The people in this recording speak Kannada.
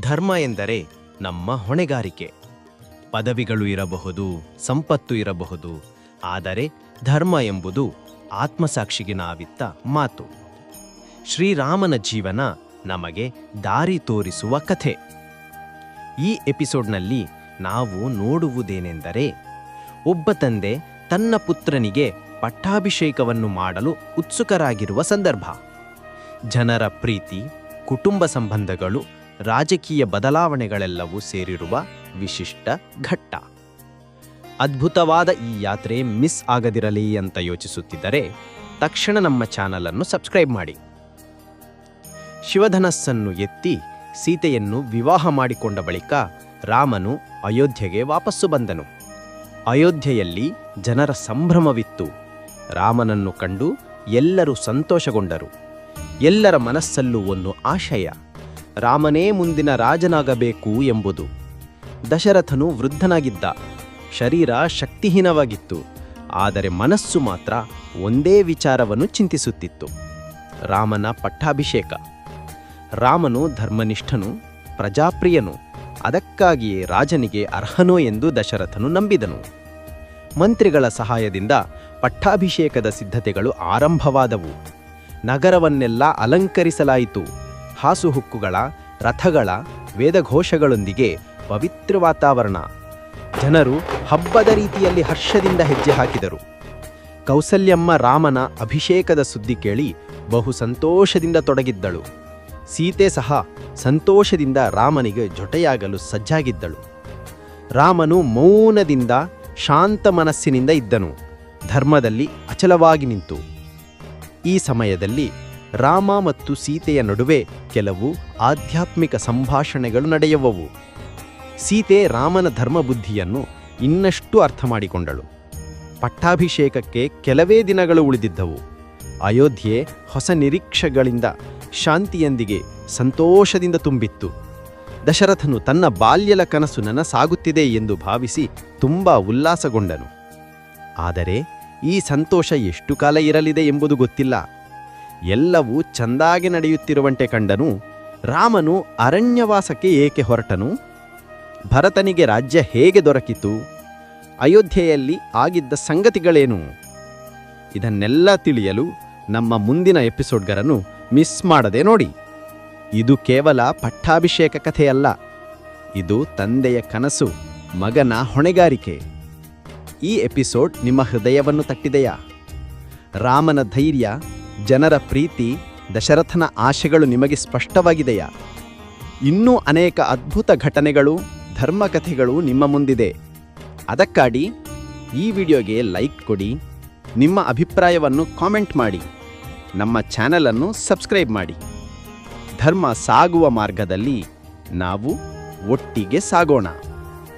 ಧರ್ಮ ಎಂದರೆ ನಮ್ಮ ಹೊಣೆಗಾರಿಕೆ. ಪದವಿಗಳು ಇರಬಹುದು, ಸಂಪತ್ತು ಇರಬಹುದು, ಆದರೆ ಧರ್ಮ ಎಂಬುದು ಆತ್ಮಸಾಕ್ಷಿಗೆ ನಾವಿತ್ತ ಮಾತು. ಶ್ರೀರಾಮನ ಜೀವನ ನಮಗೆ ದಾರಿ ತೋರಿಸುವ ಕಥೆ. ಈ ಎಪಿಸೋಡ್ನಲ್ಲಿ ನಾವು ನೋಡುವುದೇನೆಂದರೆ, ಒಬ್ಬ ತಂದೆ ತನ್ನ ಪುತ್ರನಿಗೆ ಪಟ್ಟಾಭಿಷೇಕವನ್ನು ಮಾಡಲು ಉತ್ಸುಕರಾಗಿರುವ ಸಂದರ್ಭ. ಜನರ ಪ್ರೀತಿ, ಕುಟುಂಬ ಸಂಬಂಧಗಳು ರಾಜಕೀಯ ಬದಲಾವಣೆಗಳೆಲ್ಲವೂ ಸೇರಿರುವ ವಿಶಿಷ್ಟ ಘಟ್ಟ. ಅದ್ಭುತವಾದ ಈ ಯಾತ್ರೆ ಮಿಸ್ ಆಗದಿರಲಿ ಅಂತ ಯೋಚಿಸುತ್ತಿದ್ದರೆ ತಕ್ಷಣ ನಮ್ಮ ಚಾನಲನ್ನು ಸಬ್ಸ್ಕ್ರೈಬ್ ಮಾಡಿ. ಶಿವಧನಸ್ಸನ್ನು ಎತ್ತಿ ಸೀತೆಯನ್ನು ವಿವಾಹ ಮಾಡಿಕೊಂಡ ಬಳಿಕ ರಾಮನು ಅಯೋಧ್ಯೆಗೆ ವಾಪಸ್ಸು ಬಂದನು. ಅಯೋಧ್ಯೆಯಲ್ಲಿ ಜನರ ಸಂಭ್ರಮವಿತ್ತು. ರಾಮನನ್ನು ಕಂಡು ಎಲ್ಲರೂ ಸಂತೋಷಗೊಂಡರು. ಎಲ್ಲರ ಮನಸ್ಸಲ್ಲೂ ಒಂದು ಆಶಯ. ರಾಮನೇ ಮುಂದಿನ ರಾಜನಾಗಬೇಕು ಎಂಬುದು. ದಶರಥನು ವೃದ್ಧನಾಗಿದ್ದ. ಶರೀರ ಶಕ್ತಿಹೀನವಾಗಿತ್ತು. ಆದರೆ ಮನಸ್ಸು ಮಾತ್ರ ಒಂದೇ ವಿಚಾರವನ್ನು ಚಿಂತಿಸುತ್ತಿತ್ತು. ರಾಮನ ಪಟ್ಟಾಭಿಷೇಕ. ರಾಮನು ಧರ್ಮನಿಷ್ಠನು, ಪ್ರಜಾಪ್ರಿಯನು, ಅದಕ್ಕಾಗಿಯೇ ರಾಜನಿಗೆ ಅರ್ಹನೋ ಎಂದು ದಶರಥನು ನಂಬಿದನು. ಮಂತ್ರಿಗಳ ಸಹಾಯದಿಂದ ಪಟ್ಟಾಭಿಷೇಕದ ಸಿದ್ಧತೆಗಳು ಆರಂಭವಾದವು. ನಗರವನ್ನೆಲ್ಲ ಅಲಂಕರಿಸಲಾಯಿತು. ಹಾಸುಹುಕ್ಕುಗಳ, ರಥಗಳ, ವೇದಘೋಷಗಳೊಂದಿಗೆ ಪವಿತ್ರ ವಾತಾವರಣ. ಜನರು ಹಬ್ಬದ ರೀತಿಯಲ್ಲಿ ಹರ್ಷದಿಂದ ಹೆಜ್ಜೆ ಹಾಕಿದರು. ಕೌಸಲ್ಯಮ್ಮ ರಾಮನ ಅಭಿಷೇಕದ ಸುದ್ದಿ ಕೇಳಿ ಬಹು ಸಂತೋಷದಿಂದ ತೊಡಗಿದ್ದಳು. ಸೀತೆ ಸಹ ಸಂತೋಷದಿಂದ ರಾಮನಿಗೆ ಜೊಟೆಯಾಗಲು ಸಜ್ಜಾಗಿದ್ದಳು. ರಾಮನು ಮೌನದಿಂದ ಶಾಂತ ಮನಸ್ಸಿನಿಂದ ಇದ್ದನು. ಧರ್ಮದಲ್ಲಿ ಅಚಲವಾಗಿ ನಿಂತು. ಈ ಸಮಯದಲ್ಲಿ ರಾಮ ಮತ್ತು ಸೀತೆಯ ನಡುವೆ ಕೆಲವು ಆಧ್ಯಾತ್ಮಿಕ ಸಂಭಾಷಣೆಗಳು ನಡೆಯುವವು. ಸೀತೆ ರಾಮನ ಧರ್ಮಬುದ್ಧಿಯನ್ನು ಇನ್ನಷ್ಟು ಅರ್ಥ ಮಾಡಿಕೊಂಡಳು ಪಟ್ಟಾಭಿಷೇಕಕ್ಕೆ ಕೆಲವೇ ದಿನಗಳು ಉಳಿದಿದ್ದವು. ಅಯೋಧ್ಯೆ ಹೊಸ ನಿರೀಕ್ಷೆಗಳಿಂದ ಶಾಂತಿಯೊಂದಿಗೆ ಸಂತೋಷದಿಂದ ತುಂಬಿತ್ತು. ದಶರಥನು ತನ್ನ ಬಾಲ್ಯದ ಕನಸು ನನಸಾಗುತ್ತಿದೆ ಎಂದು ಭಾವಿಸಿ ತುಂಬ ಉಲ್ಲಾಸಗೊಂಡನು. ಆದರೆ ಈ ಸಂತೋಷ ಎಷ್ಟು ಕಾಲ ಇರಲಿದೆ ಎಂಬುದು ಗೊತ್ತಿಲ್ಲ. ಎಲ್ಲವೂ ಚಂದಾಗಿ ನಡೆಯುತ್ತಿರುವಂತೆ ಕಂಡನು. ರಾಮನು ಅರಣ್ಯವಾಸಕ್ಕೆ ಏಕೆ ಹೊರಟನು? ಭರತನಿಗೆ ರಾಜ್ಯ ಹೇಗೆ ದೊರಕಿತು? ಅಯೋಧ್ಯೆಯಲ್ಲಿ ಆಗಿದ್ದ ಸಂಗತಿಗಳೇನು? ಇದನ್ನೆಲ್ಲ ತಿಳಿಯಲು ನಮ್ಮ ಮುಂದಿನ ಎಪಿಸೋಡ್ಗರನ್ನು ಮಿಸ್ ಮಾಡದೆ ನೋಡಿ. ಇದು ಕೇವಲ ಪಟ್ಟಾಭಿಷೇಕ ಕಥೆಯಲ್ಲ. ಇದು ತಂದೆಯ ಕನಸು, ಮಗನ ಹೊಣೆಗಾರಿಕೆ. ಈ ಎಪಿಸೋಡ್ ನಿಮ್ಮ ಹೃದಯವನ್ನು ತಟ್ಟಿದೆಯಾ? ರಾಮನ ಧೈರ್ಯ ಜನರ ಪ್ರೀತಿ, ದಶರಥನ ಆಶೆಗಳು ನಿಮಗೆ ಸ್ಪಷ್ಟವಾಗಿದೆಯಾ? ಇನ್ನೂ ಅನೇಕ ಅದ್ಭುತ ಘಟನೆಗಳು, ಧರ್ಮಕಥೆಗಳು ನಿಮ್ಮ ಮುಂದಿದೆ. ಅದಕ್ಕಾಗಿ ಈ ವಿಡಿಯೋಗೆ ಲೈಕ್ ಕೊಡಿ, ನಿಮ್ಮ ಅಭಿಪ್ರಾಯವನ್ನು ಕಾಮೆಂಟ್ ಮಾಡಿ, ನಮ್ಮ ಚಾನಲನ್ನು ಸಬ್ಸ್ಕ್ರೈಬ್ ಮಾಡಿ. ಧರ್ಮ ಸಾಗುವ ಮಾರ್ಗದಲ್ಲಿ ನಾವು ಒಟ್ಟಿಗೆ ಸಾಗೋಣ.